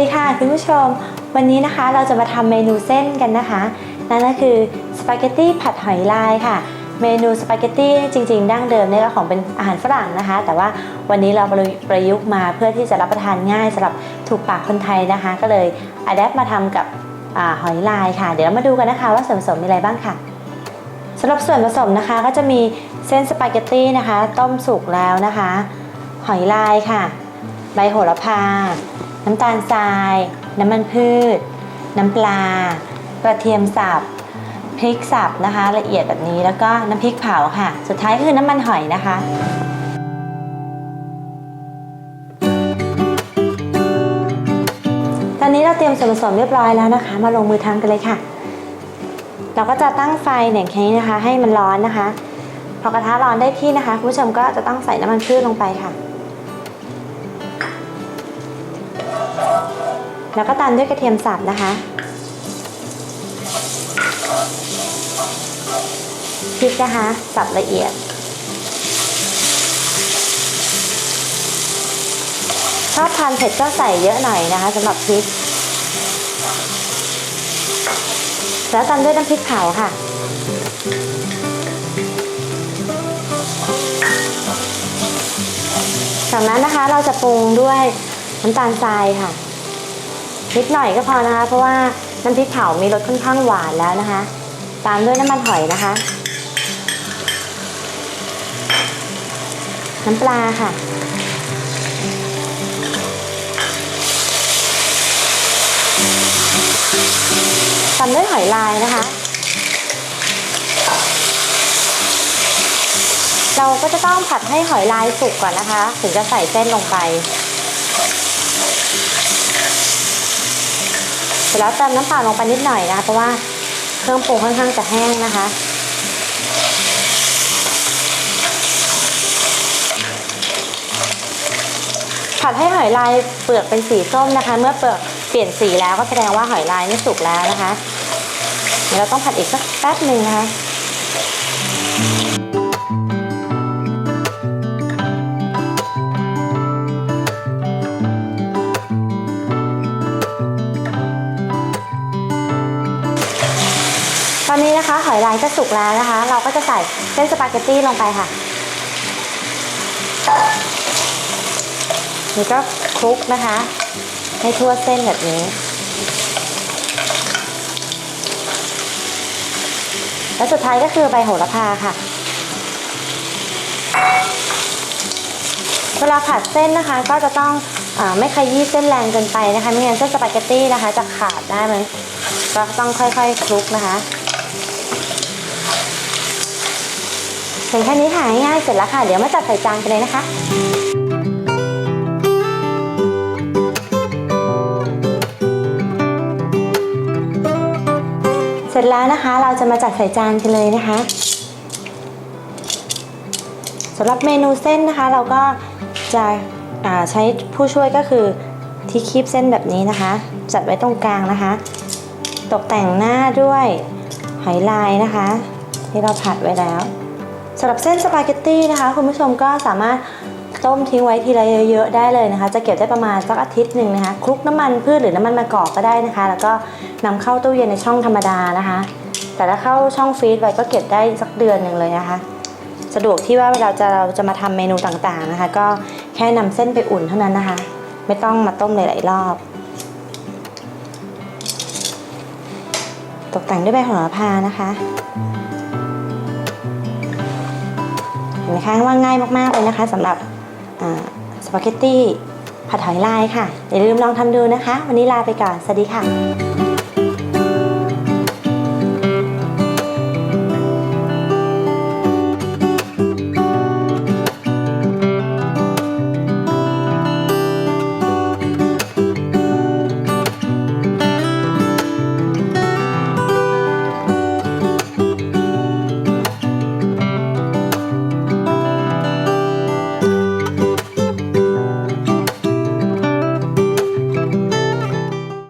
ดีค่ะคุณผู้ชม วันนี้นะคะเราจะมาทำเมนูเส้นกันนะคะ นั่นก็คือสปาเกตตี้ผัดหอยลายค่ะ เมนูสปาเกตตี้จริงๆ ดั้งเดิมเนี่ยก็ของเป็นอาหารฝรั่งนะคะ แต่ว่าวันนี้เราประยุกต์มาเพื่อที่จะรับประทานง่ายสำหรับถูกปากคนไทยนะคะ ก็เลยอัดแอปมาทำกับอหอยลายค่ะ เดี๋ยวเรามาดูกันนะคะว่าส่วนผสมมีอะไรบ้างค่ะสำหรับส่วนผสมนะคะก็จะมีเส้นสปาเกตตี้นะคะ ต้มสุกแล้วนะคะ หอยลายค่ะ ใบโหระพา น้ำตาลทราย น้ำมันพืช น้ำปลา กระเทียมสับพริกสับนะคะ ละเอียดแบบนี้แล้วก็น้ำพริกเผาค่ะ สุดท้ายก็คือน้ำมันหอยนะคะตอนนี้เราเตรียมส่วนผสมเรียบร้อยแล้วนะคะ มาลงมือทำกันเลยค่ะ เราก็จะตั้งไฟเนี่ยแค่นี้นะคะ ให้มันร้อนนะคะ พอกระทะร้อนได้ที่นะคะคุณผู้ชมก็จะต้องใส่น้ำมันพืชลงไปค่ะ แล้วก็ตามด้วยกระเทียมสับนะคะพริกนะคะสับละเอียดชอบทานเผ็ดก็ใส่เยอะหน่อยนะคะสำหรับพริก แล้วตามด้วยน้ำพริกเผาค่ะจากนั้นนะคะเราจะปรุงด้วยน้ำตาลทรายค่ะ นิดหน่อยก็พอนะคะ เพราะว่าน้ำพริกเผามีรสค่อนข้างหวานแล้วนะคะ ตามด้วยน้ำมันหอยนะคะ น้ำปลาค่ะตามด้วยหอยลายนะคะ เราก็จะต้องผัดให้หอยลายสุกก่อนนะคะ ถึงจะใส่เส้นลงไป เสร็จแล้วเติมน้ำเปล่าลงไปนิดหน่อยนะคะเพราะว่าเครื่องปรุงค่อนข้างจะแห้งนะคะ ผัดให้หอยลายเปลือกเป็นสีส้มนะคะ เมื่อเปลือกเปลี่ยนสีแล้วก็แสดงว่าหอยลายนี่สุกแล้วนะคะเดี๋ยวเราต้องผัดอีกสักแป๊บหนึ่งนะคะ อยลายก็สุกแล้วนะคะ เราก็จะใส่เส้นสปาเกตตี้ลงไปค่ะนี่ก็คลุกนะคะ ให้ทั่วเส้นแบบนี้ และสุดท้ายก็คือใบโหระพาค่ะ เวลาผัดเส้นนะคะก็จะต้องอไม่ขยี้เส้นแรงเกินไปนะคะไม่งั้นเส้นสปาเกตตี้นะคะ จะขาดได้ไหมก็ต้องค่อยๆคลุกนะคะ เพียงแค่นี้ค่ะง่ายเสร็จแล้วค่ะ เดี๋ยวมาจัดใส่จานกันเลยนะคะเสร็จแล้วนะคะเราจะมาจัดใส่จานกันเลยนะคะสำหรับเมนูเส้นนะคะ เราก็จะใช้ผู้ช่วยก็คือที่คีบเส้นแบบนี้นะคะ จัดไว้ตรงกลางนะคะ ตกแต่งหน้าด้วยหอยลายนะคะ ที่เราผัดไว้แล้ว สำหรับเส้นสปาเกตตี้นะคะคุณผู้ชมก็สามารถต้มทิ้งไว้ทีละเยอะๆได้เลยนะคะ จะเก็บได้ประมาณสักอาทิตย์หนึ่งนะคะคลุกน้ำมันพืชหรือน้ำมันมะกอกก็ได้นะคะ แล้วก็นำเข้าตู้เย็นในช่องธรรมดานะคะ แต่ถ้าเข้าช่องฟรีซไว้ก็เก็บได้สักเดือนหนึ่งเลยนะคะ สะดวกที่ว่าเวลาจะเราจะมาทำเมนูต่างๆนะคะ ก็แค่นำเส้นไปอุ่นเท่านั้นนะคะ ไม่ต้องมาต้มหลายๆรอบ ตกแต่งด้วยใบโหระพานะคะ เห็นไหมคะว่าง่ายมากๆเลยนะคะสำหรับสปาเกตตี้ผัดหอยลายค่ะอย่าลืมลองทำดูนะคะ วันนี้ลาไปก่อน สวัสดีค่ะ